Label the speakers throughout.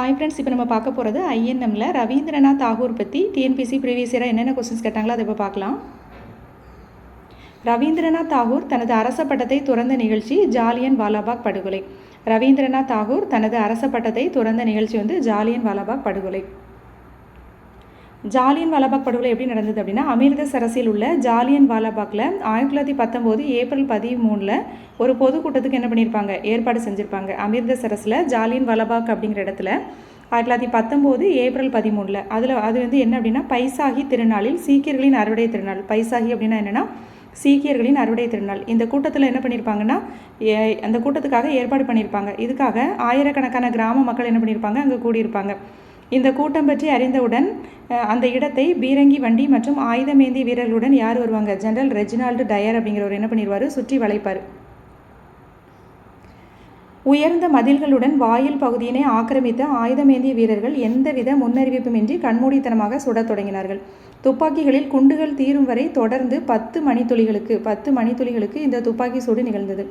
Speaker 1: Hi friends இப்போ நம்ம பார்க்க போகிறது ஐஎன்எம்மில் ரவீந்திரநாத் தாகூர் பற்றி டிஎன்பிசி ப்ரீவியஸ் இயராக என்னென்ன கொஸ்டின்ஸ் கேட்டாங்களோ அதை இப்போ பார்க்கலாம். ரவீந்திரநாத் தாகூர் தனது அரச பட்டத்தை துறந்த நிகழ்ச்சி ஜாலியன் வாலாபாக் படுகொலை. ரவீந்திரநாத் தாகூர் தனது அரச பட்டத்தை துறந்த நிகழ்ச்சி வந்து ஜாலியன் வாலாபாக் படுகொலை. ஜாலியன் வாலாபாக் படுகொலை எப்படி நடந்தது அப்படின்னா அமிர்தசரஸில் உள்ள ஜாலியன் வாலாபாக்கில் ஆயிரத்தி தொள்ளாயிரத்தி பத்தொம்போது ஏப்ரல் பதிமூணில் ஒரு பொதுக்கூட்டத்துக்கு என்ன பண்ணியிருப்பாங்க? ஏற்பாடு செஞ்சுருப்பாங்க. அமிர்தசரஸில் ஜாலியன் வாலாபாக் அப்படிங்கிற இடத்துல ஆயிரத்தி தொள்ளாயிரத்தி பத்தொம்போது ஏப்ரல் பதிமூணில் அதில் அது வந்து என்ன அப்படின்னா பைசாகி திருநாளில் சீக்கியர்களின் அறுவடை திருநாள். பைசாகி அப்படின்னா என்னென்னா சீக்கியர்களின் அறுவடை திருநாள். இந்த கூட்டத்தில் என்ன பண்ணியிருப்பாங்கன்னா ஏ- அந்த கூட்டத்துக்காக ஏற்பாடு பண்ணியிருப்பாங்க. இதுக்காக ஆயிரக்கணக்கான கிராம மக்கள் என்ன பண்ணியிருப்பாங்க? அங்கே கூடியிருப்பாங்க. இந்த கூட்டம் பற்றி அறிந்தவுடன் அந்த இடத்தை பீரங்கி வண்டி மற்றும் ஆயுதமேந்தி வீரர்களுடன் யார் வருவாங்க? ஜெனரல் ரெஜினால்டு டயர் அப்படிங்கிறவர் என்ன பண்ணிடுவார் சுற்றி வளைப்பார். உயர்ந்த மதில்களுடன் வாயில் பகுதியினை ஆக்கிரமித்த ஆயுதமேந்திய வீரர்கள் எந்தவித முன்னறிவிப்புமின்றி கண்மூடித்தனமாக சுடத் தொடங்கினார்கள். துப்பாக்கிகளில் குண்டுகள் தீரும் வரை தொடர்ந்து பத்து மணித்துளிகளுக்கு பத்து மணித்துளிகளுக்கு இந்த துப்பாக்கி சூடு நிகழ்ந்தது.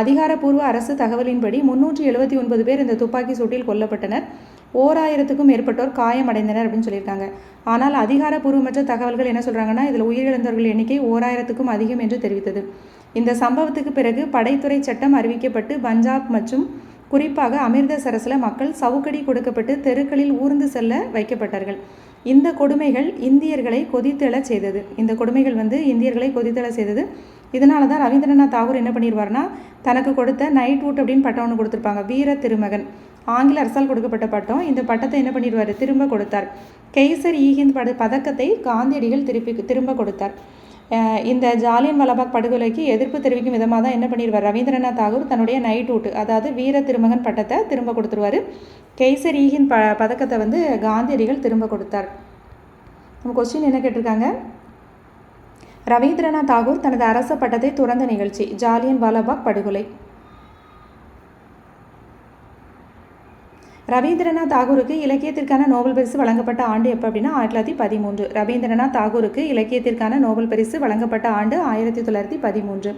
Speaker 1: அதிகாரப்பூர்வ அரசு தகவலின்படி முன்னூற்றி எழுபத்தி ஒன்பது பேர் இந்த துப்பாக்கி சூட்டில் கொல்லப்பட்டனர். ஓராயிரத்துக்கும் மேற்பட்டோர் காயமடைந்தனர் அப்படின்னு சொல்லியிருக்காங்க. ஆனால் அதிகாரப்பூர்வமற்ற தகவல்கள் என்ன சொல்கிறாங்கன்னா இதில் உயிரிழந்தவர்கள் எண்ணிக்கை ஓராயிரத்துக்கும் அதிகம் என்று தெரிவித்தது. இந்த சம்பவத்துக்கு பிறகு படைத்துறை சட்டம் அறிவிக்கப்பட்டு பஞ்சாப் மற்றும் குறிப்பாக அமிர்தசரஸில் மக்கள் சவுக்கடி கொடுக்கப்பட்டு தெருக்களில் ஊர்ந்து செல்ல வைக்கப்பட்டார்கள். இந்த கொடுமைகள் இந்தியர்களை கொதித்தெழச் செய்தது. இந்த கொடுமைகள் வந்து இந்தியர்களை கொதித்தெழ செய்தது. இதனால தான் ரவீந்திரநாத் தாகூர் என்ன பண்ணிடுவார்னா தனக்கு கொடுத்த நைட் வூட் அப்படின்னு பட்டம் ஒன்று கொடுத்துருப்பாங்க. வீர திருமகன். ஆங்கில அரசால் கொடுக்கப்பட்ட பட்டம். இந்த பட்டத்தை என்ன பண்ணிடுவார்? திரும்ப கொடுத்தார். கெய்சர் ஈஹிந்த் பட பதக்கத்தை காந்தியடிகள் திருப்பி திரும்ப கொடுத்தார். இந்த ஜாலியன் வாலாபாக் படுகொலைக்கு எதிர்ப்பு தெரிவிக்கும் விதமாக தான் என்ன பண்ணிடுவார்? ரவீந்திரநாத் தாகூர் தன்னுடைய நைட் ஊட்டு அதாவது வீர திருமகன் பட்டத்தை திரும்ப கொடுத்துருவார். கெய்சர் ஈஹிந்த் ப பதக்கத்தை வந்து காந்தியடிகள் திரும்ப கொடுத்தார். நம்ம கொஸ்டின் என்ன கேட்டிருக்காங்க? ரவீந்திரநாத் தாகூர் தனது அரச பட்டத்தை துறந்த நிகழ்ச்சி ஜாலியன் வாலாபாக் படுகொலை. ரவீந்திரநாத் தாகூருக்கு இலக்கியத்திற்கான நோபல் பரிசு வழங்கப்பட்ட ஆண்டு எப்போ அப்படின்னா ஆயிரத்தி தொள்ளாயிரத்தி பதிமூன்று. ரவீந்திரநாத் தாகூருக்கு இலக்கியத்திற்கான நோபல் பரிசு வழங்கப்பட்ட ஆண்டு ஆயிரத்தி தொள்ளாயிரத்தி பதிமூன்று.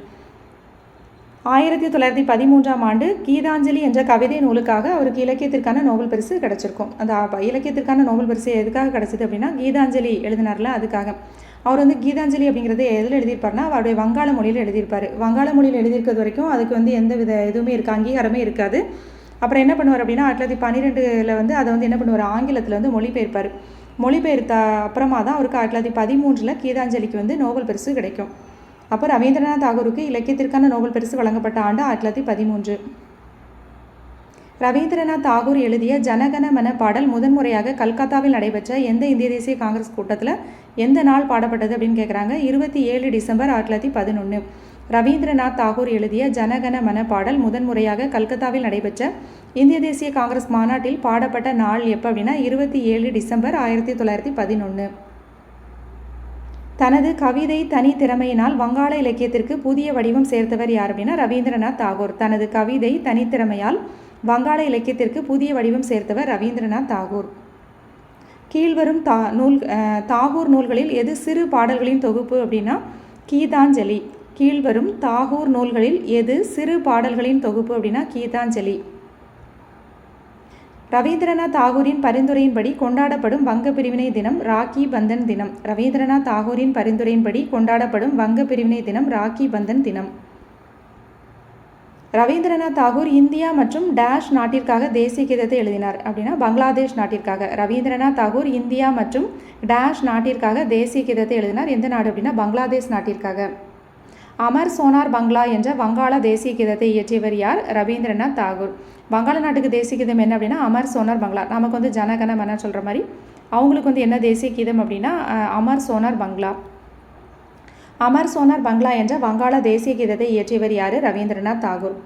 Speaker 1: ஆயிரத்தி தொள்ளாயிரத்தி பதிமூன்றாம் ஆண்டு கீதாஞ்சலி என்ற கவிதை நூலுக்காக அவருக்கு இலக்கியத்திற்கான நோபல் பரிசு கிடச்சிருக்கும். அந்த இலக்கியத்திற்கான நோபல் பரிசு எதுக்காக கிடச்சிது அப்படின்னா கீதாஞ்சலி எழுதினார்ல அதுக்காக. அவர் வந்து கீதாஞ்சலி அப்படிங்கிறது எதில் எழுதியிருப்பார்னா அவருடைய வங்காள மொழியில் எழுதியிருப்பார். வங்காள மொழியில் எழுதியிருக்கிறது வரைக்கும் அதுக்கு வந்து எந்த வித எதுவுமே இருக்கு அங்கீகாரமே இருக்காது. அப்புறம் என்ன பண்ணுவார் அப்படின்னா ஆயிரத்தி தொள்ளாயிரத்தி பன்னிரெண்டில் வந்து அதை வந்து என்ன பண்ணுவார்? ஆங்கிலத்தில் வந்து மொழிபெயர்ப்பார். மொழிபெயர்த்த அப்புறமா தான் அவருக்கு ஆயிரத்தி தொள்ளாயிரத்தி பதிமூன்றில் கீதாஞ்சலிக்கு வந்து நோபல் பரிசு கிடைக்கும். அப்போ ரவீந்திரநாத் தாகூருக்கு இலக்கியத்திற்கான நோபல் பரிசு வழங்கப்பட்ட ஆண்டு ஆயிரத்தி தொள்ளாயிரத்தி பதிமூன்று. ரவீந்திரநாத் தாகூர் எழுதிய ஜனகணமன பாடல் முதன்முறையாக கல்கத்தாவில் நடைபெற்ற எந்த இந்திய தேசிய காங்கிரஸ் கூட்டத்தில் எந்த நாள் பாடப்பட்டது அப்படின்னு கேட்குறாங்க இருபத்தி ஏழு டிசம்பர் ஆயிரத்தி தொள்ளாயிரத்தி பதினொன்று ரவீந்திரநாத் தாகூர் எழுதிய ஜனகன மன பாடல் முதன்முறையாக கல்கத்தாவில் நடைபெற்ற இந்திய தேசிய காங்கிரஸ் மாநாட்டில் பாடப்பட்ட நாள் எப்போ அப்படின்னா இருபத்தி ஏழு டிசம்பர் ஆயிரத்தி தொள்ளாயிரத்தி பதினொன்று தனது கவிதை தனி திறமையினால் வங்காள இலக்கியத்திற்கு புதிய வடிவம் சேர்த்தவர் யார் அப்படின்னா ரவீந்திரநாத் தாகூர். தனது கவிதை தனித்திறமையால் வங்காள இலக்கியத்திற்கு புதிய வடிவம் சேர்த்தவர் ரவீந்திரநாத் தாகூர். கீழ்வரும் தா நூல் தாகூர் நூல்களில் எது சிறு பாடல்களின் தொகுப்பு அப்படின்னா கீதாஞ்சலி. கீழ்வரும் தாகூர் நூல்களில் எது சிறு பாடல்களின் தொகுப்பு அப்படின்னா கீதாஞ்சலி. ரவீந்திரநாத் தாகூரின் பரிந்துரையின்படி கொண்டாடப்படும் வங்க பிரிவினை தினம் ராக்கி பந்தன் தினம். ரவீந்திரநாத் தாகூரின் பரிந்துரையின்படி கொண்டாடப்படும் வங்க பிரிவினை தினம் ராக்கி பந்தன் தினம். ரவீந்திரநாத் தாகூர் இந்தியா மற்றும் டேஷ் நாட்டிற்காக தேசிய கீதத்தை எழுதினார் அப்படின்னா பங்களாதேஷ் நாட்டிற்காக. ரவீந்திரநாத் தாகூர் இந்தியா மற்றும் டேஷ் நாட்டிற்காக தேசிய கீதத்தை எழுதினார். எந்த நாடு அப்படின்னா பங்களாதேஷ் நாட்டிற்காக. அமர் சோனார் பங்களா என்ற வங்காள தேசிய கீதத்தை இயற்றியவர் யார்? ரவீந்திரநாத் தாகூர். வங்காள நாட்டுக்கு தேசிய கீதம் என்ன அப்படின்னா அமர் சோனார் பங்களா. நமக்கு வந்து ஜனகன மன சொல்கிற மாதிரி அவங்களுக்கு வந்து என்ன தேசிய கீதம் அப்படின்னா அமர் சோனார் பங்களா. அமர் சோனார் பங்களா என்ற வங்காள தேசிய கீதத்தை இயற்றியவர் யார்? ரவீந்திரநாத் தாகூர்.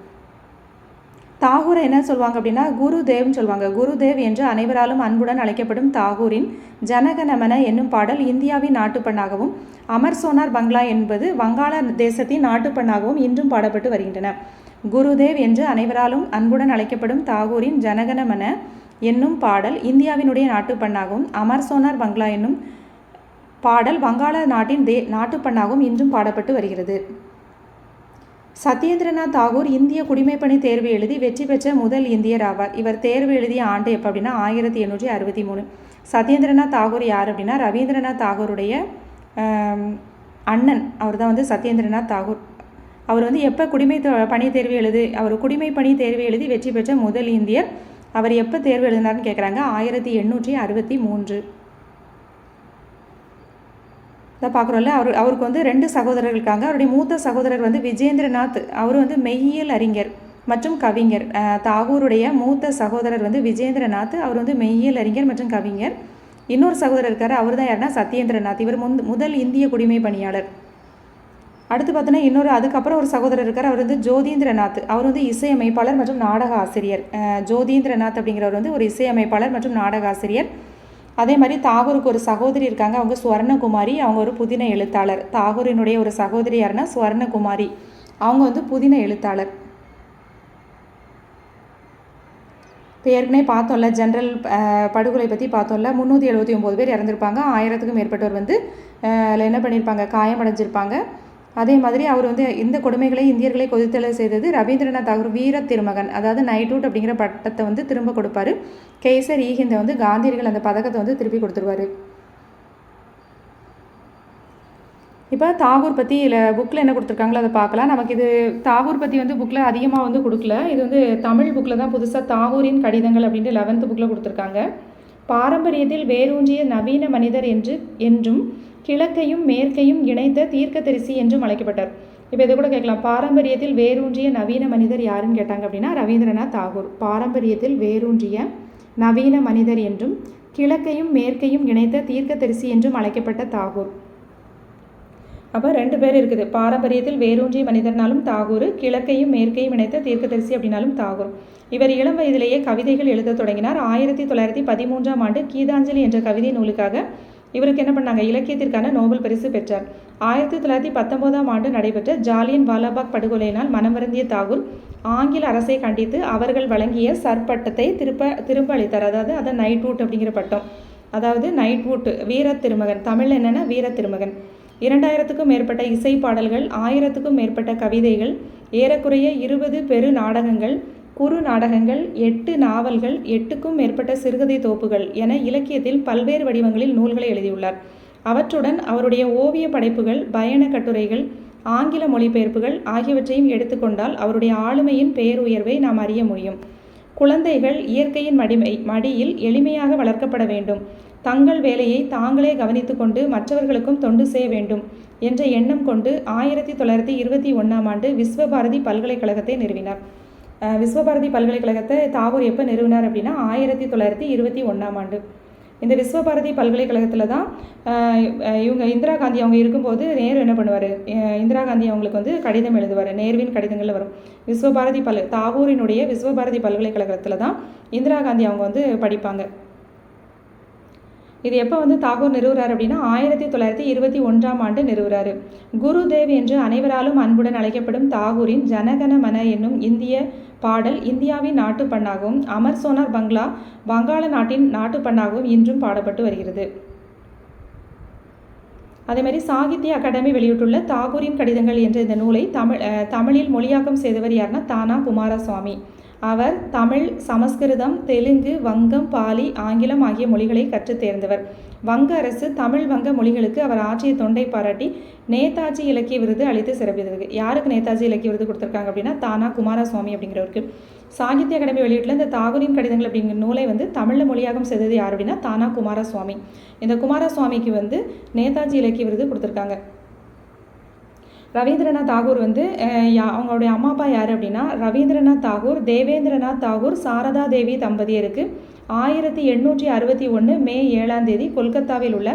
Speaker 1: தாகூரை என்ன சொல்லுவாங்க அப்படின்னா குருதேவ்னு சொல்லுவாங்க குருதேவ் என்று அனைவராலும் அன்புடன் அழைக்கப்படும் தாகூரின் ஜனகணமன என்னும் பாடல் இந்தியாவின் நாட்டுப்பண்ணாகவும் அமர் சோனார் பங்களா என்பது வங்காள தேசத்தின் நாட்டுப்பண்ணாகவும் இன்றும் பாடப்பட்டு வருகின்றன. குருதேவ் என்று அனைவராலும் அன்புடன் அழைக்கப்படும் தாகூரின் ஜனகணமன என்னும் பாடல் இந்தியாவினுடைய நாட்டுப்பண்ணாகவும் அமர் சோனார் பங்களா என்னும் பாடல் வங்காள நாட்டின் தே நாட்டுப்பண்ணாகவும் இன்றும் பாடப்பட்டு வருகிறது. சத்யேந்திரநாத் தாகூர் இந்திய குடிமைப்பணி தேர்வு எழுதி வெற்றி பெற்ற முதல் இந்தியர் ஆவார். இவர் தேர்வு எழுதிய ஆண்டு எப்போ அப்படின்னா ஆயிரத்தி எண்ணூற்றி அறுபத்தி மூணு. சத்யேந்திரநாத் தாகூர் யார் அப்படின்னா ரவீந்திரநாத் தாகூருடைய அண்ணன். அவர் தான் வந்து சத்யேந்திரநாத் தாகூர். அவர் வந்து எப்போ குடிமை பணி தேர்வு எழுது அவர் குடிமை பணி தேர்வு எழுதி வெற்றி பெற்ற முதல் இந்தியர். அவர் எப்போ தேர்வு எழுதினார்னு கேட்குறாங்க ஆயிரத்தி எண்ணூற்றி அறுபத்தி மூன்று. இதை பார்க்குறோம்ல. அவர் அவருக்கு வந்து ரெண்டு சகோதரர்கள் இருக்காங்க. அவருடைய மூத்த சகோதரர் வந்து விஜேந்திரநாத் அவர் வந்து மெய்யியல் அறிஞர் மற்றும் கவிஞர். தாகூருடைய மூத்த சகோதரர் வந்து விஜேந்திரநாத் அவர் வந்து மெய்யியல் அறிஞர் மற்றும் கவிஞர். இன்னொரு சகோதரர் இருக்கார் அவர் தான் யாருன்னா சத்யேந்திரநாத். இவர் முன் முதல் இந்திய குடிமை பணியாளர். அடுத்து பார்த்தோன்னா இன்னொரு அதுக்கப்புறம் ஒரு சகோதரர் இருக்கார் அவர் வந்து ஜோதீந்திரநாத். அவர் வந்து இசையமைப்பாளர் மற்றும் நாடக ஆசிரியர். ஜோதீந்திரநாத் அப்படிங்கிறவர் வந்து ஒரு இசையமைப்பாளர் மற்றும் நாடக ஆசிரியர். அதே மாதிரி தாகூருக்கு ஒரு சகோதரி இருக்காங்க. அவங்க சுவர்ணகுமாரி. அவங்க ஒரு புதின எழுத்தாளர். தாகூரினுடைய ஒரு சகோதரி யாருன்னா சுவர்ணகுமாரி. அவங்க வந்து புதின எழுத்தாளர். இப்போ ஏற்கனவே பார்த்தோம்ல ஜென்ரல் படுகொலை பற்றி பார்த்தோம்ல முந்நூற்றி எழுபத்தி ஒம்பது பேர் இறந்துருப்பாங்க. ஆயிரத்துக்கும் மேற்பட்டவர் வந்து என்ன பண்ணியிருப்பாங்க காயமடைஞ்சிருப்பாங்க. அதே மாதிரி அவர் வந்து இந்த கொடுமைகளை இந்தியர்களை கொதித்தலை செய்தது ரவீந்திரநாத் தாகூர் வீர திருமகன். அதாவது நைட்வுட் அப்படிங்கிற பட்டத்தை வந்து திரும்ப கொடுப்பாரு. கேசர் ஈஹிந்தை வந்து காந்தியர்கள் அந்த பதக்கத்தை வந்து திருப்பி கொடுத்துருவாரு. இப்போ தாகூர் பற்றி இல்லை புக்கில் என்ன கொடுத்துருக்காங்களோ அதை பார்க்கலாம். நமக்கு இது தாகூர் பற்றி வந்து புக்கில் அதிகமாக வந்து கொடுக்கல. இது வந்து தமிழ் புக்கில் தான் புதுசாக தாகூரின் கடிதங்கள் அப்படின்ட்டு லெவன்த்து புக்கில் கொடுத்துருக்காங்க. பாரம்பரியத்தில் வேரூன்றிய நவீன மனிதர் என்று என்றும் கிழக்கையும் மேற்கையும் இணைத்த தீர்க்கதரிசி என்றும் அழைக்கப்பட்டார். இப்போ இதை கூட கேட்கலாம். பாரம்பரியத்தில் வேரூன்றிய நவீன மனிதர் யாருன்னு கேட்டாங்க அப்படின்னா ரவீந்திரநாத் தாகூர். பாரம்பரியத்தில் வேரூன்றிய நவீன மனிதர் என்றும் கிழக்கையும் மேற்கையும் இணைத்த தீர்க்கதரிசி என்றும் அழைக்கப்பட்ட தாகூர். அப்போ ரெண்டு பேர் இருக்குது. பாரம்பரியத்தில் வேரூன்றிய மனிதர்னாலும் தாகூர் கிழக்கையும் மேற்கையும் இணைத்த தீர்க்கதரிசி அப்படின்னாலும் தாகூர். இவர் இளம் வயதிலேயே கவிதைகள் எழுத தொடங்கினார். ஆயிரத்தி தொள்ளாயிரத்தி பதிமூன்றாம் ஆண்டு கீதாஞ்சலி என்ற கவிதை நூலுக்காக இவருக்கு என்ன பண்ணாங்க? இலக்கியத்திற்கான நோபல் பரிசு பெற்றார். ஆயிரத்தி தொள்ளாயிரத்தி பத்தொன்பதாம் ஆண்டு நடைபெற்ற ஜாலியன் வாலாபாக் படுகொலையினால் மனமருந்திய தாகூர் ஆங்கில அரசை கண்டித்து அவர்கள் வழங்கிய சர்பட்டத்தை திருப்ப திரும்ப அளித்தார். அதாவது அதை நைட்வுட் அப்படிங்கிற பட்டம். அதாவது நைட்வுட் வீர திருமகன். தமிழ் என்னென்னா வீர திருமகன். இரண்டாயிரத்துக்கும் மேற்பட்ட இசை பாடல்கள் ஆயிரத்துக்கும் மேற்பட்ட கவிதைகள் ஏறக்குறைய இருபது பெரு நாடகங்கள் குறு நாடகங்கள் எட்டு நாவல்கள் எட்டுக்கும் மேற்பட்ட சிறுகதை தோப்புகள் என இலக்கியத்தில் பல்வேறு வடிவங்களில் நூல்களை எழுதியுள்ளார். அவற்றுடன் அவருடைய ஓவிய படைப்புகள் பயண கட்டுரைகள் ஆங்கில மொழிபெயர்ப்புகள் ஆகியவற்றையும் எடுத்துக்கொண்டால் அவருடைய ஆளுமையின் பேருயர்வை நாம் அறிய முடியும். குழந்தைகள் இயற்கையின் மடிமை மடியில் எளிமையாக வளர்க்கப்பட வேண்டும். தங்கள் வேலையை தாங்களே கவனித்துக்கொண்டு மற்றவர்களுக்கும் தொண்டு செய்ய வேண்டும் என்ற எண்ணம் கொண்டு ஆயிரத்தி தொள்ளாயிரத்தி இருபத்தி ஒன்றாம் ஆண்டு விஸ்வபாரதி பல்கலைக்கழகத்தை நிறுவினார். விஸ்வபாரதி பல்கலைக்கழகத்தை தாகூர் எப்போ நிறுவினார் அப்படின்னா ஆயிரத்தி தொள்ளாயிரத்தி இருபத்தி ஒன்றாம் ஆண்டு. இந்த விஸ்வபாரதி பல்கலைக்கழகத்தில் தான் இவங்க இந்திரா காந்தி அவங்க இருக்கும்போது நேரு என்ன பண்ணுவார்? இந்திரா காந்தி அவங்களுக்கு வந்து கடிதம் எழுதுவார். நேருவின் கடிதங்களில் வரும். விஸ்வபாரதி பல் தாகூரினுடைய விஸ்வபாரதி பல்கலைக்கழகத்தில் தான் இந்திரா காந்தி அவங்க வந்து படிப்பாங்க. இது எப்போ வந்து தாகூர் நிறுவுறார் அப்படின்னா ஆயிரத்தி தொள்ளாயிரத்தி இருபத்தி ஒன்றாம் ஆண்டு நிறுவுறாரு. குருதேவ் என்று அனைவராலும் அன்புடன் அழைக்கப்படும் தாகூரின் ஜனகன மன என்னும் இந்திய பாடல் இந்தியாவின் நாட்டுப்பண்ணாகவும் அமர் சோனார் பங்களா வங்காள நாட்டின் நாட்டுப்பண்ணாகவும் இன்றும் பாடப்பட்டு வருகிறது. அதேமாதிரி சாகித்ய அகாடமி வெளியிட்டுள்ள தாகூரின் கடிதங்கள் என்ற இந்த நூலை தமிழ் தமிழில் மொழியாக்கம் செய்தவர் யாருன்னா தானா குமாரசுவாமி. அவர் தமிழ் சமஸ்கிருதம் தெலுங்கு வங்கம் பாலி ஆங்கிலம் ஆகிய மொழிகளை கற்றுத் தேர்ந்தவர். வங்க அரசு தமிழ் வங்க மொழிகளுக்கு அவர் ஆற்றிய தொண்டை பாராட்டி நேதாஜி இலக்கிய விருது அளித்து சிறப்பித்தது. யாருக்கு நேதாஜி இலக்கிய விருது கொடுத்துருக்காங்க அப்படின்னா தானா குமாரசுவாமி அப்படிங்கிறவருக்கு. சாகித்ய அகாடமி வெளியிட்டுள்ள இந்த தாகூரின் கடிதங்கள் அப்படிங்கிற நூலை வந்து தமிழில் மொழியாகம் செய்தது யார் அப்படின்னா தானா குமாரசுவாமி. இந்த குமாரசுவாமிக்கு வந்து நேதாஜி இலக்கிய விருது கொடுத்துருக்காங்க. ரவீந்திரநாத் தாகூர் வந்து அவங்களுடைய அம்மா அப்பா யார் அப்படின்னா ரவீந்திரநாத் தாகூர் தேவேந்திரநாத் தாகூர் சாரதா தேவி தம்பதியருக்கு ஆயிரத்தி எண்ணூற்றி அறுபத்தி ஒன்று மே ஏழாம் தேதி கொல்கத்தாவில் உள்ள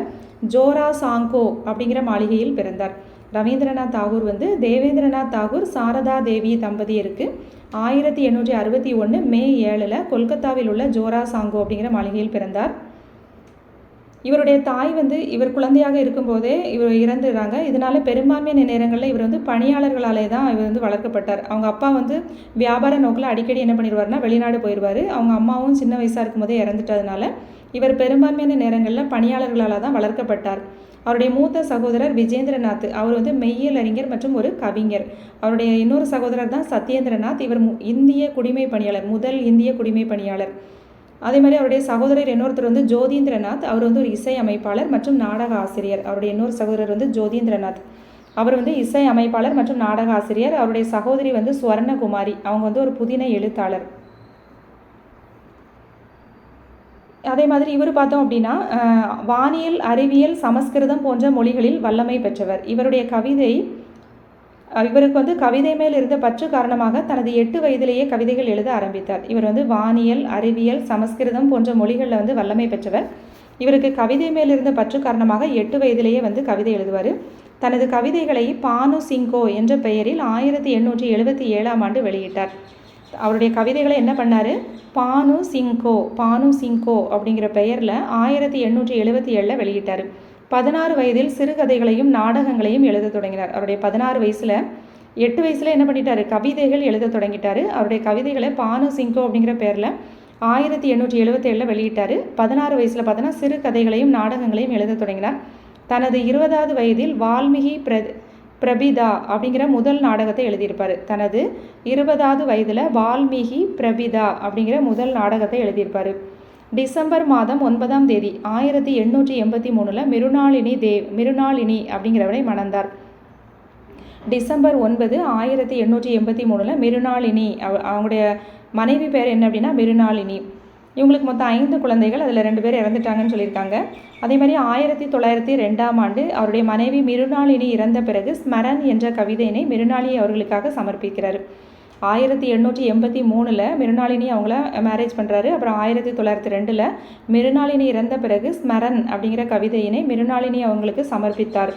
Speaker 1: ஜோரா சாங்கோ அப்படிங்கிற மாளிகையில் பிறந்தார். ரவீந்திரநாத் தாகூர் வந்து தேவேந்திரநாத் தாகூர் சாரதா தேவி தம்பதியருக்கு ஆயிரத்தி எண்ணூற்றி அறுபத்தி ஒன்று மே ஏழில் கொல்கத்தாவில் உள்ள ஜோரா சாங்கோ அப்படிங்கிற மாளிகையில் பிறந்தார். இவருடைய தாய் வந்து இவர் குழந்தையாக இருக்கும்போதே இவர் இறந்துடுறாங்க. இதனால பெரும்பான்மையான நேரங்களில் இவர் வந்து பணியாளர்களாலே தான் இவர் வந்து வளர்க்கப்பட்டார். அவங்க அப்பா வந்து வியாபார நோக்கில் அடிக்கடி என்ன பண்ணிடுவார்னா வெளிநாடு போயிடுவார். அவங்க அம்மாவும் சின்ன வயசாக இருக்கும்போதே இறந்துட்டதுனால இவர் பெரும்பான்மையான நேரங்களில் பணியாளர்களால் தான் வளர்க்கப்பட்டார். அவருடைய மூத்த சகோதரர் விஜேந்திரநாத் அவர் வந்து மெய்யியல் அறிஞர் மற்றும் ஒரு கவிஞர். அவருடைய இன்னொரு சகோதரர் தான் சத்யேந்திரநாத். இவர் இந்திய குடிமை பணியாளர் முதல் இந்திய குடிமை பணியாளர். அதே மாதிரி அவருடைய சகோதரர் இன்னொருத்தர் வந்து ஜோதீந்திரநாத். அவர் வந்து ஒரு இசை அமைப்பாளர் மற்றும் நாடக ஆசிரியர். அவருடைய இன்னொரு சகோதரர் வந்து ஜோதீந்திரநாத். அவர் வந்து இசை அமைப்பாளர் மற்றும் நாடக ஆசிரியர். அவருடைய சகோதரி வந்து சுவர்ணகுமாரி. அவங்க வந்து ஒரு புதின எழுத்தாளர். அதே மாதிரி இவர் பார்த்தோம் அப்படின்னா வானியல் அறிவியல் சமஸ்கிருதம் போன்ற மொழிகளில் வல்லமை பெற்றவர். இவருடைய கவிதை இவருக்கு வந்து கவிதை மேல் இருந்த பற்று காரணமாக தனது எட்டு வயதிலேயே கவிதைகள் எழுத ஆரம்பித்தார். இவர் வந்து வானியல் அறிவியல் சமஸ்கிருதம் போன்ற மொழிகளில் வந்து வல்லமை பெற்றவர். இவருக்கு கவிதை மேல் இருந்த பற்று காரணமாக எட்டு வயதிலேயே வந்து கவிதை எழுதுவார். தனது கவிதைகளை பானு சிங்கோ என்ற பெயரில் ஆயிரத்தி எண்ணூற்றி எழுபத்தி ஏழாம் ஆண்டு வெளியிட்டார். அவருடைய கவிதைகளை என்ன பண்ணார்? பானு சிங்கோ பானு சிங்கோ அப்படிங்கிற பெயரில் ஆயிரத்தி எண்ணூற்றி எழுபத்தி ஏழில் வெளியிட்டார். பதினாறு வயதில் சிறுகதைகளையும் நாடகங்களையும் எழுத தொடங்கினார். அவருடைய பதினாறு வயசில் எட்டு வயசில் என்ன பண்ணிட்டாரு? கவிதைகள் எழுத தொடங்கிட்டார். அவருடைய கவிதைகளை பானு சிங்கோ அப்படிங்கிற பேரில் ஆயிரத்தி எண்ணூற்றி எழுபத்தேழில் வெளியிட்டார். பதினாறு வயசில் பார்த்தோன்னா சிறு கதைகளையும் நாடகங்களையும் எழுத தொடங்கினார். தனது இருபதாவது வயதில் வால்மீகி பிர பிரபிதா அப்படிங்கிற முதல் நாடகத்தை எழுதியிருப்பார். தனது இருபதாவது வயதில் வால்மீகி பிரபிதா அப்படிங்கிற முதல் நாடகத்தை எழுதியிருப்பார். டிசம்பர் மாதம் ஒன்பதாம் தேதி ஆயிரத்தி எண்ணூற்றி எண்பத்தி மூணில் மிருணாளினி தேவ் மிருணாளினி அப்படிங்கிறவரை மணந்தார். டிசம்பர் ஒன்பது ஆயிரத்தி எண்ணூற்றி எண்பத்தி மூணில் மிருணாளினி அவங்களுடைய மனைவி பேர் என்ன அப்படின்னா மிருணாளினி இவங்களுக்கு மொத்தம் ஐந்து குழந்தைகள் அதில் ரெண்டு பேர் இறந்துட்டாங்கன்னு சொல்லியிருக்காங்க. அதே மாதிரி ஆயிரத்தி தொள்ளாயிரத்தி ரெண்டாம் ஆண்டு அவருடைய மனைவி மிருணாளினி இறந்த பிறகு ஸ்மரன் என்ற கவிதையினை மிருணாளி அவர்களுக்காக சமர்ப்பிக்கிறார். ஆயிரத்தி எண்ணூற்றி எண்பத்தி மூணில் மிருணாளினி அவங்கள மேரேஜ் பண்ணுறாரு அப்புறம் ஆயிரத்தி தொள்ளாயிரத்தி ரெண்டில் மிருணாளினி இறந்த பிறகு ஸ்மரன் அப்படிங்கிற கவிதையினை மிருணாளினி அவங்களுக்கு சமர்ப்பித்தார்.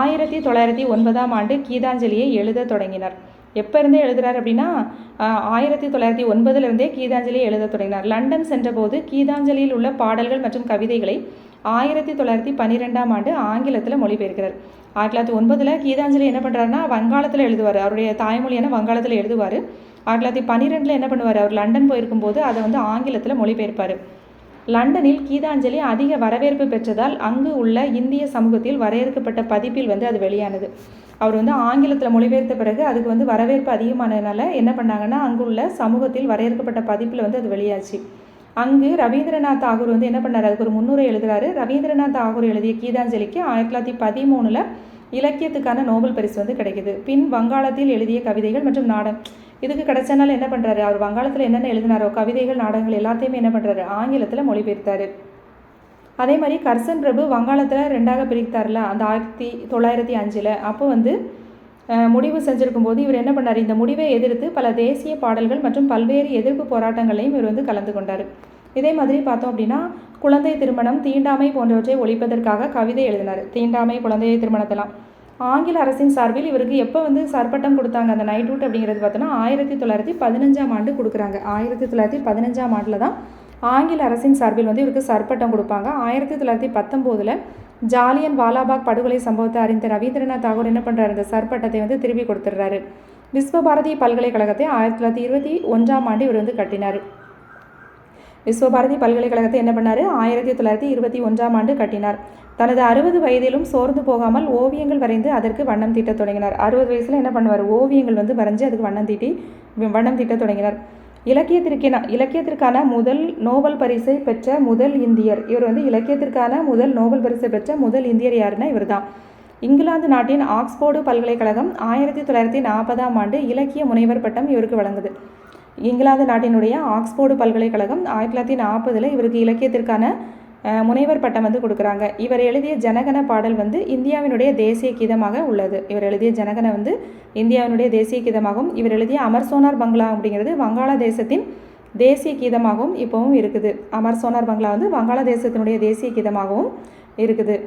Speaker 1: ஆயிரத்தி தொள்ளாயிரத்தி ஒன்பதாம் ஆண்டு கீதாஞ்சலியை எழுத தொடங்கினார். எப்போ இருந்தே அப்படின்னா ஆயிரத்தி தொள்ளாயிரத்தி ஒன்பதுலேருந்தே கீதாஞ்சலியை எழுத தொடங்கினார். லண்டன் சென்றபோது கீதாஞ்சலியில் உள்ள பாடல்கள் மற்றும் கவிதைகளை ஆயிரத்தி தொள்ளாயிரத்தி பன்னிரெண்டாம் ஆண்டு ஆங்கிலத்தில் மொழிபெயர்க்கிறார். ஆயிரத்தி தொள்ளாயிரத்தி ஒன்பதில் கீதாஞ்சலி என்ன பண்ணுறாருன்னா வங்காளத்தில் எழுதுவார். அவருடைய தாய்மொழியான வங்காளத்தில் எழுதுவார். ஆயிரத்தி தொள்ளாயிரத்தி பன்னிரெண்டில் என்ன பண்ணுவார்? அவர் லண்டன் போயிருக்கும்போது அதை வந்து ஆங்கிலத்தில் மொழிபெயர்ப்பார். லண்டனில் கீதாஞ்சலி அதிக வரவேற்பு பெற்றதால் அங்கு உள்ள இந்திய சமூகத்தில் வரையறுக்கப்பட்ட பதிப்பில் வந்து அது வெளியானது. அவர் வந்து ஆங்கிலத்தில் மொழிபெயர்த்த பிறகு அதுக்கு வந்து வரவேற்பு அதிகமானதுனால என்ன பண்ணாங்கன்னா அங்குள்ள சமூகத்தில் வரையறுக்கப்பட்ட பதிப்பில் வந்து அது வெளியாச்சு. அங்கு ரவீந்திரநாத் தாகூர் வந்து என்ன பண்ணார்? அதுக்கு ஒரு முன்னுரை எழுதுறாரு. ரவீந்திரநாத் தாகூர் எழுதிய கீதாஞ்சலிக்கு ஆயிரத்தி தொள்ளாயிரத்தி பதிமூணில் இலக்கியத்துக்கான நோபல் பரிசு வந்து கிடைக்குது. பின் வங்காளத்தில் எழுதிய கவிதைகள் மற்றும் நாடகம். இதுக்கு கிடைச்சனால என்ன பண்ணுறாரு அவர் வங்காளத்தில் என்னென்ன எழுதினாரோ கவிதைகள் நாடகங்கள் எல்லாத்தையுமே என்ன பண்ணுறாரு ஆங்கிலத்தில் மொழிபெயர்த்தார். அதே மாதிரி கர்சன் பிரபு வங்காளத்தில் ரெண்டாக பிரித்தார்ல அந்த ஆயிரத்தி தொள்ளாயிரத்தி அஞ்சில். அப்போ வந்து முடிவு செஞ்சுருக்கும் போது இவர் என்ன பண்ணார்? இந்த முடிவை எதிர்த்து பல தேசிய பாடல்கள் மற்றும் பல்வேறு எதிர்ப்பு போராட்டங்களையும் இவர் வந்து கலந்து கொண்டார். இதே மாதிரி பார்த்தோம் அப்படின்னா குழந்தை திருமணம் தீண்டாமை போன்றவற்றை ஒழிப்பதற்காக கவிதை எழுதினார். தீண்டாமை குழந்தை திருமணத்தெல்லாம். ஆங்கில அரசின் சார்பில் இவருக்கு எப்போ வந்து சர்பட்டம் கொடுத்தாங்க? அந்த நைட்வுட் அப்படிங்கிறது பார்த்தோன்னா ஆயிரத்தி தொள்ளாயிரத்தி பதினஞ்சாம் ஆண்டு கொடுக்குறாங்க. ஆயிரத்தி தொள்ளாயிரத்தி பதினஞ்சாம் ஆண்டில் தான் ஆங்கில அரசின் சார்பில் வந்து இவருக்கு சர்பட்டம் கொடுப்பாங்க. ஆயிரத்தி தொள்ளாயிரத்தி பத்தொம்போதில் ஜாலியன் வாலாபாக் படுகொலை சம்பவத்தை அறிந்த ரவீந்திரநாத் தாகூர் என்ன பண்ணுறாரு இந்த சர்பட்டத்தை வந்து திருப்பி கொடுத்துட்றாரு. விஸ்வபாரதி பல்கலைக்கழகத்தை ஆயிரத்தி தொள்ளாயிரத்தி இருபத்தி ஒன்றாம் ஆண்டு இவர் வந்து கட்டினார். விஸ்வபாரதி பல்கலைக்கழகத்தை என்ன பண்ணார்? ஆயிரத்தி தொள்ளாயிரத்தி இருபத்தி ஒன்றாம் ஆண்டு கட்டினார். தனது அறுபது வயதிலும் சோர்ந்து போகாமல் ஓவியங்கள் வரைந்து அதற்கு வண்ணம் தீட்ட தொடங்கினார். அறுபது வயசில் என்ன பண்ணுவார்? ஓவியங்கள் வந்து வரைஞ்சி அதுக்கு வண்ணம் தீட்டி வண்ணம் தீட்ட தொடங்கினார். இலக்கியத்திற்கான இலக்கியத்திற்கான முதல் நோபல் பரிசை பெற்ற முதல் இந்தியர் இவர் வந்து இலக்கியத்திற்கான முதல் நோபல் பரிசை பெற்ற முதல் இந்தியர் யாருன்னா இவர் தான் இங்கிலாந்து நாட்டின் ஆக்ஸ்போர்டு பல்கலைக்கழகம் ஆயிரத்தி தொள்ளாயிரத்தி நாற்பதாம் ஆண்டு இலக்கிய முனைவர் பட்டம் இவருக்கு வழங்குது. இங்கிலாந்து நாட்டினுடைய ஆக்ஸ்போர்டு பல்கலைக்கழகம் ஆயிரத்தி தொள்ளாயிரத்தி நாற்பதில் இவருக்கு இலக்கியத்திற்கான முனைவர் பட்டம் வந்து கொடுக்குறாங்க. இவர் எழுதிய ஜனகன பாடல் வந்து இந்தியாவினுடைய தேசிய கீதமாக உள்ளது. இவர் எழுதிய ஜனகன வந்து இந்தியாவினுடைய தேசிய கீதமாகவும் இவர் எழுதிய அமர் சோனார் பங்களா அப்படிங்கிறது வங்காளதேசத்தின் தேசிய கீதமாகவும் இப்போவும் இருக்குது. அமர் சோனார் பங்களா வந்து வங்காளதேசத்தினுடைய தேசிய கீதமாகவும் இருக்குது.